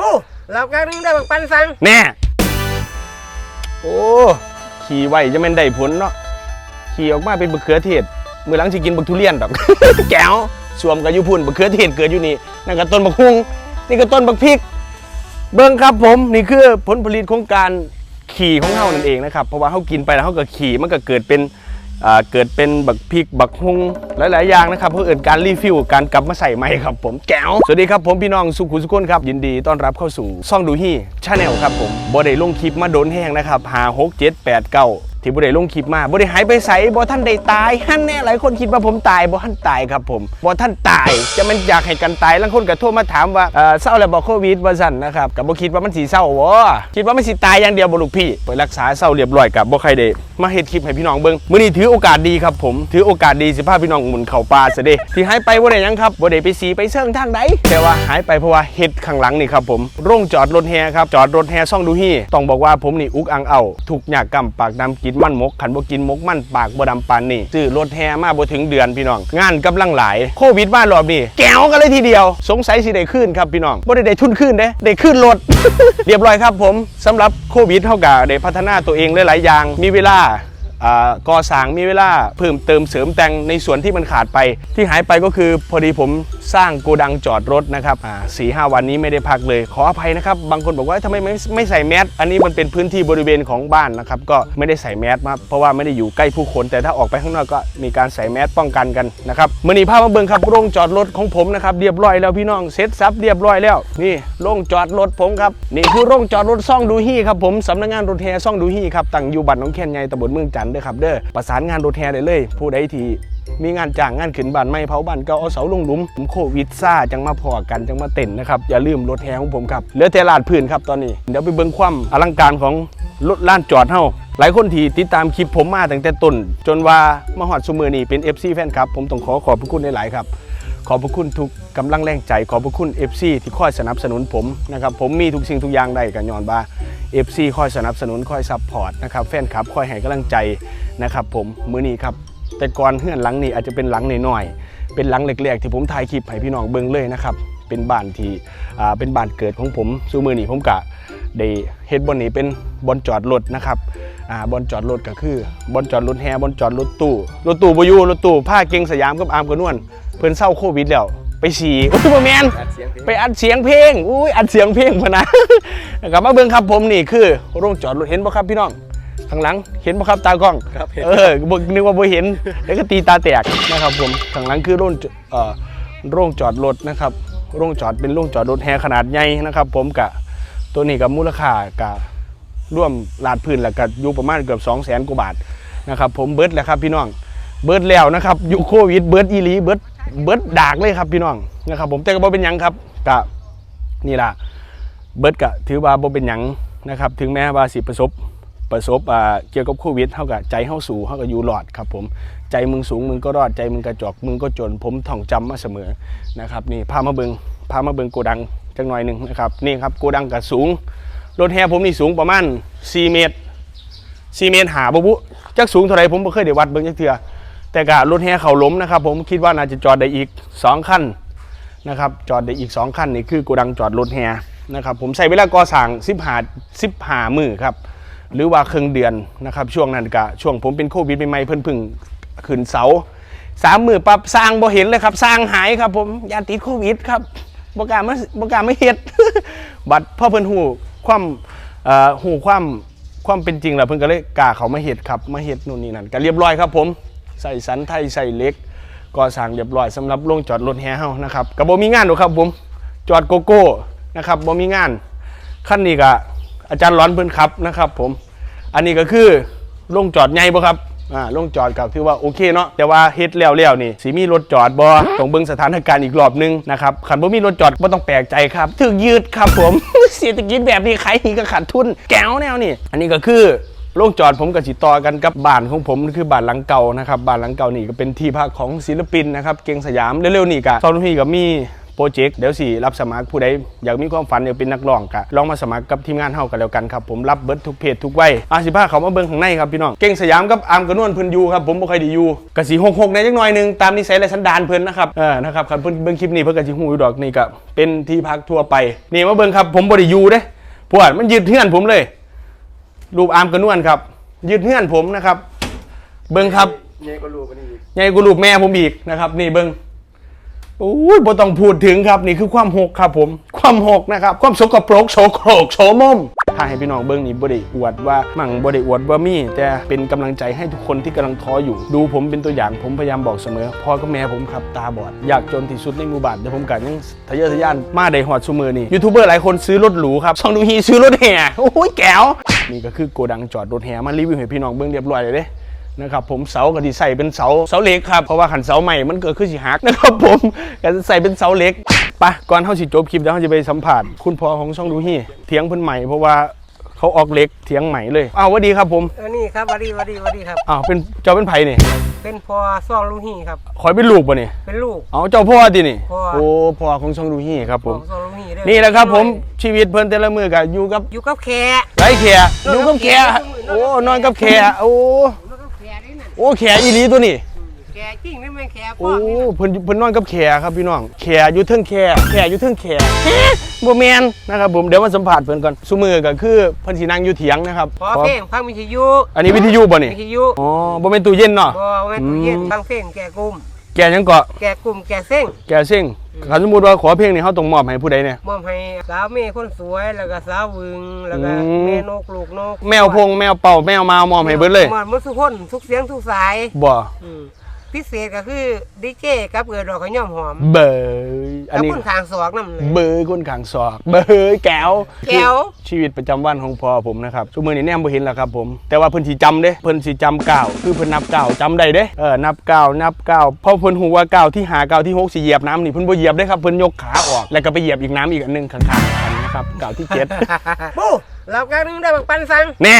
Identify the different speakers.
Speaker 1: ปูเรากำลังได้บังปันสั่ง
Speaker 2: แน่ โอ้ ขี่ไว้จะแม่นได้ผลเนาะ ขี่ออกมาเป็นบักเขือเทศ มือหลังสิกินบักทุเรียนดอก แก้วสวมกับยุพุ่นบักเขือเทศเกิดอยู่นี่ นั่นก็ต้นบักฮุงนี่ก็ต้นบักพริก เบิ้งครับผม นี่คือผลผลิตของการขี่ของเฮานั่นเองนะครับ เพราะว่าเฮากินไปแล้วเฮาก็ขี่มันก็เกิดเป็นอ่า เกิดเป็นบักพริกบักฮุงหลาย ๆ อย่างนะครับเพื่อเอินการรีฟิลการกลับมาใส่ใหม่ครับผมแก้วสวัสดีครับผมพี่น้องสุขุสุขนครับยินดีต้อนรับเข้าสู่ซ่องดูฮี่ชาแนลครับผมบอดดี้ลงคลิปมาโดนแห้งนะครับหาหกเจ็ดแปดเก้า ที่บ่ได้ลงคลิปมาบ่ได้หายไปใสบ่ท่านได้ตายฮั่นแน่หลายคนคิดว่าผมตายบ่ท่านตายครับผมบ่ท่านตายจะมันอยากให้กันตายบางคนก็โทรมาถามว่าเอ่อเศร้าแล้วบ่โควิดว่าซั่นนะครับก็บ่คิดว่ามันสิเศร้าบ่คิดว่ามันสิตายอย่างเดียวบ่ลูกพี่ไปรักษาเศร้าเรียบร้อยกับบ่ใครได้มาเฮ็ดคลิปให้พี่น้องเบิ่งมื้อนี้ถือโอกาสดีครับผมถือโอกาสดีสิพาพี่น้องหมุนเข้าป่าซะเด้ที่หายไปบ่ได้หยังครับบ่ได้ไปสีไปเชิงทางใดแต่ว่าหายไปเพราะว่าเฮ็ดข้างหลังนี่ครับผมโรงจอดรถแฮครับจอดรถแฮซ่องดูฮี่ต้องบอกว่าผมนี่อุกอังเอาถูกหยากกำปากดำกินมันมกขันบ่กินมกมันปากบ่ดำปานนี่ซื้อรถแฮมาบ่ถึงเดือนพี่น้อง งานกำลังหลายโควิดมารอบนี้แก้วกันเลยทีเดียว สงสัยสิได้ขึ้นครับพี่น้องบ่ได้ได้ทุนขึ้นเด้ได้ขึ้นรถเรียบร้อยครับผมสำหรับโควิดเท่ากับได้พัฒนาตัวเองหลายๆอย่างมีเวลา ก่อสร้างมีเวลาเพิ่มเติมเสริมแต่งในส่วนที่มันขาดไป ที่หายไปก็คือพอดีผมสร้างโกดังจอดรถนะครับสี่ห้าวันนี้ไม่ได้พักเลย ขออภัยนะครับ บางคนบอกว่าทำไมไม่ไม่ใส่แมสอันนี้มันเป็นพื้นที่บริเวณของบ้านนะครับ ก็ไม่ได้ใส่แมสมาเพราะว่าไม่ได้อยู่ใกล้ผู้คน แต่ถ้าออกไปข้างนอกก็มีการใส่แมสป้องกันกันนะครับมือนี้พมาเบิ่งครับโรงจอดรถของผมนะครับเรียบร้อยแล้วพี่น้องเซ็ตซับเรียบร้อยแล้วนี่โรงจอดรถผมครับนี่คือโรงจอดรถซ่องดูฮี่ครับผมสำนักงานรถแฮซ่องดูฮี่ครับตั้งอยู่บ้านน้องแคนใหญ่ตำบลเมืองจันทเด้อครับเด้อประสานงานรถแฮได้เลย ผู้ใดที่มีงานจ้างงานขึ้นบ้านไม่เผาบ้านก็เอาเสาลงหลุมผมโควิดซ่าจังมาพอกันจังมาเต้นนะครับอย่าลืมรถแฮของผมครับเหลือแต่ลาดพื้นครับตอนนี้เดี๋ยวไปเบิ่งความอลังการของรถล้านจอดเฮาหลายคนที่ติดตามคลิปผมมาตั้งแต่ต้นจนว่ามาฮอดซุมือนี่เป็น FC แฟนครับผมต้องขอขอบพระคุณหลายๆครับ ขอบพระคุณทุกกำลังแรงใจ ขอบพระคุณ FC ที่คอยสนับสนุนผมนะครับผมมีทุกสิ่งทุกอย่างได้กันย้อนว่า FC คอยสนับสนุนคอยซัพพอร์ตนะครับแฟนคลับคอยให้กำลังใจนะครับผมมื้อนี้ครับแต่ก่อนเฮือนหลังนี้อาจจะเป็นหลังน้อยๆเป็นหลังเล็กๆที่ผมถ่ายคลิปให้พี่น้องเบิ่งเลยนะครับเป็นบ้านที่เป็นบ้านเกิดของผมสู่มือนี้ผมกะได้เฮ็ดบอนนี้เป็นบอนจอดรถนะครับอบอนจอดรถก็คือบอนจอดรถแฮบอนจอดรถตู้รถตู้บอยู่รถตู้ผ้าเก่งสยามกับอาร์มกับนวล เพิ่นเศร้าโควิดแล้วไปฉี่อุ้ยบ่แมนไปอัดเสียงเพลงอุ้ยอัดเสียงเพลงพะนะกลับมาเบิ่งครับผมนี่คือโรงจอดรถเห็นบ่ครับพี่น้องข้างหลังเห็นบ่ครับตากล้อง
Speaker 1: ครับเห็น
Speaker 2: เออบ่นึกว่าบ่เห็นแล้วก็ตีตาแตกนะครับผมข้างหลังคือโรงจเอ่อโรงจอดรถนะครับโรงจอดเป็นโรงจอดรถแฮขนาดใหญ่นะครับ ผมกะตัวนี้กับมูลค่ากะร่วมลาดพื้นแล้วก็อยู่ประมาณเกือบ2 0 0 0 0 0กว่าบาทนะครับผมเบิดแล้วครับพี่น้องเบิร์ดแล้วนะครับอยู่โควิดเบิร์ดอีหลีเบิร์ด เบิร์ดดากเลยครับพี่น้องนะครับ ผมแต่ก็บ่เป็นยังครับกะนี่ล่ะเบิร์ดกะถือว่าบ่เป็นยังนะครับ ถึงแม้ว่าสิประสบประสบเกี่ยวกับโควิดเท่ากับใจเฮาสูงเฮาก็อยู่รอดครับผมใจมึงสูงมึงก็รอดใจมึงกระจอกมึงก็จนผมท่องจำมาเสมอนะครับนี่พามาเบิงพามาเบิงโกดังจักหน่อยหนึ่งนะครับนี่ครับโกดังก็สูงรถแฮผมนี่สูงประมาณ 4 เมตรซีเมนต์หาบุบุจักสูงเท่าไรผมบ่เคยได้วัดเบิ่งจักเทื่อ แต่กะรถแห่เขาล้มนะครับ ผมคิดว่าน่าจะจอดได้อีก2คันนะครับ จอดได้อีก2คันนี่คือโกดังจอดรถแห่นะครับ ผมใช้เวลาก่อสร้าง15 15มือครับ หรือว่าครึ่งเดือนนะครับ ช่วงนั้นกะช่วงผมเป็นโควิดใหม่ๆเพิ่นพึ่งขึ้นเสาสามมือปับสร้างบ่เห็นเลยครับ สร้างหายครับผมยานติดโควิดครับบ่กล้ามาบ่กล้าไม่เฮ็ดบัดพ่อเพิ่นฮู้ความเอ่อฮู้ความความเป็นจริงแล้วเพิ่นก็เลยกาเขามาเฮ็ดครับมาเฮ็ดนู่นนี่นั่นก็เรียบร้อยครับผม ใส่สันไทยใส่เล็กก่อสร้างเรียบร้อยสำหรับโรงจอดรถแห่เฮานะครับก็บ่มีงานหรอกครับผมจอดโกโก้นะครับบ่มีงานคันนี้ก็อาจารย์ร้อนเพิ่นครับนะครับ ผม อันนี้ก็คือโรงจอดใหญ่บ่ครับอ่าโรงจอดก็ถือว่าโอเคเนาะแต่ว่าเฮ็ดแล้วแล้วนี่สิมีรถจอดบ่ต้องเบิ่งสถานการณ์อีกรอบนึงนะครับคันบ่มีรถจอดบ่ต้องแปลกใจครับถึกยืดครับผมเศรษฐกิจแบบนี้ใครก็ขาดทุนแก้วแนวนี่อันนี้ก็คือ โรงจอดผมกับสิต่อกันกับบ้านของผมคือบ้านหลังเก่านะครับบ้านหลังเก่านี่ก็เป็นที่พักของศิลปินนะครับเก่งสยามเร็วๆนี่ก็ตอนนี้ก็มีโปรเจกต์เดี๋ยวสิรับสมัครผู้ใดอยากมีความฝันอยากเป็นนักร้องก็ลองมาสมัครกับทีมงานเฮากันแล้วกันครับผมรับเบิร์ดทุกเพศทุกวัยอาสิพาเขามาเบิ่งข้างในครับพี่น้องเก่งสยามกับอามกระนวลเพิ่นอยู่ครับผมบ่ค่อยได้อยู่ก็สิหกๆในจักหน่อยหนึงตามนิสัยและสันดานเพิ่นนะครับเออนะครับคันเพิ่นเบิ่งคลิปนี้เพิ่นก็สิฮู้อยู่ดอกนี่ก็เป็นที่พักทั่วไปนี่มาเบิ่งครับผมบ่ได้อยู่เด้พวกมันยึดเฮือนผมเลย รูปอามกระนวลครับยึดเฮือนผมนะครับ เบิ่งครับ
Speaker 1: เงี้ยก็รู้กันนี่
Speaker 2: ใหญ่กูรูปแม่ผมอีกนะครับ นี่เบิ้งโอ้ยบ่ต้องพูดถึงครับนี่คือความหกครับผม ความหกนะครับ ความสกปรกโสโครกโสมมถ้าให้พี่น้องเบิ้งนี่บ่ได้อวดว่ามั่งบ่ได้อวดว่ามีแต่เป็นกำลังใจให้ทุกคนที่กำลังท้ออยู่ ดูผมเป็นตัวอย่างผมพยายามบอกเสมอพ่อกับแม่ผมครับตาบอด อยากจนที่สุดในหมู่บ้านแต่ผมกันยังทะเยอทะยานมาได้หอดซุมือนี่ยูทูบเบอร์หลายคนซื้อรถหรูครับช่องดูฮีซื้อรถแห่โอ้ยแก้ว นี่ก็คือโกดังจอดรถแห่มารีวิวให้พี่น้องเบิ้งเรียบร้อยเลยเด้นะครับผมเสาก็ที่ใส่เป็นเสาเสาเหล็กครับเพราะว่าขันเสาใหม่มันเกิดขึ้นสิหักนะครับผมก็ใส่เป็นเสาเหล็กไปะก่อนเข้าสิจบคลิปแล้วเขาจะไปสัมผัสคุณพ่อของช่องดูฮี่เถียงเพิ่นใหม่เพราะว่าเขาออกเหล็กเถียงใหม่เลยอ้าวหวัสดีครับผม
Speaker 1: เออนี่ครับวัดีวัดีวัดีครับ
Speaker 2: อ้าวเป็นเจ้าเป็นไผ่นี่
Speaker 1: เป็นพอซ่องลุงฮีครับ
Speaker 2: คอยเป็นลูกป่ะนี่
Speaker 1: เป็นลูก
Speaker 2: เอาเจ้าพ่อตินี่
Speaker 1: พ่อ
Speaker 2: โอ้พ่อของช่องดูฮี่ครับผม
Speaker 1: ของซ่องลุงฮีเด้อ
Speaker 2: นี่แหละครับผมชีวิตเพิ่นแต่ละมือกับอยู่กับ
Speaker 1: อยู่กับแข
Speaker 2: ไร แขอยู่กับแขโอ้นอนกับแขโอ้
Speaker 1: อยู่กับแขนี่น่ะ
Speaker 2: โอ้แขอีหลีตัวนี้
Speaker 1: แขจริงนี่แม่นแขพ่
Speaker 2: โอ้
Speaker 1: อนี่น่ะ
Speaker 2: เพิ่นเพิ่นนอนกับแขครับพี่น้องแขอยู่เทิงแขแขอยู่เทิงแขแฮะบ่แม่นนะครับผมเดี๋ยวมาสัมภาษณ์เพิ่นก่อนซุมือก็คือเพิ่นสินั่งอยู่เถียงนะครับ
Speaker 1: พอเพลงฟังวิทยุ
Speaker 2: อันนี้วิทยุบ่นี่
Speaker 1: วิทยุ
Speaker 2: อ๋อบ่แม่นตู้เย็นเนาะ
Speaker 1: บ่แม่นตู้เย็น
Speaker 2: อืม
Speaker 1: ฟังเพลงแก่กลุ่ม
Speaker 2: แกหยังเกาะ
Speaker 1: แก่กลุ่มแก่เส้ง
Speaker 2: แกเซ็งคันสมมุติว่าขอเพลงนี่เฮาต้องมอบให้ผู้ใดเนี่ย
Speaker 1: มอบให้สาวเมย์คนสวยแล้วก็สาววึงแล้วก็
Speaker 2: อืม
Speaker 1: แม่นกลูกนก
Speaker 2: แมวพงแมวเป่าแมวมามอบให้เบิดเลย
Speaker 1: มอบหมดทุกคนทุกเสียงทุกสาย
Speaker 2: บ่
Speaker 1: อืมพิเศษก็คือดีเจกับเอือดอกขย่อมหอม
Speaker 2: เบย อัน
Speaker 1: กับ
Speaker 2: นี้
Speaker 1: คนทางสอกนั่นเลย
Speaker 2: เบยคนข้างศอก เบยแก้ว
Speaker 1: แก้ว
Speaker 2: ชีวิตประจำวันของพ่อผมนะครับซุมื้อนี้แนมบ่เห็นแล้วครับผม แต่ว่าเพิ่นสิจำเด้เพิ่นสิจำก้าวคือเพิ่นนับก้าวจำได้เด้เออนับก้าวนับก้าวเพราะเพิ่นฮู้ว่าก้าวที่หาก้าวที่หกสิเหยียบน้ำนี่เพิ่นบ่เหยียบได้ครับเพิ่นยกขาออก แล้วก็ไปเหยียบอีกน้ำอีกอันหนึงข้างๆกันนะครับก้าวที่เจ็ด
Speaker 1: ปูเรากลางนึงได้บักปันสัง
Speaker 2: แน่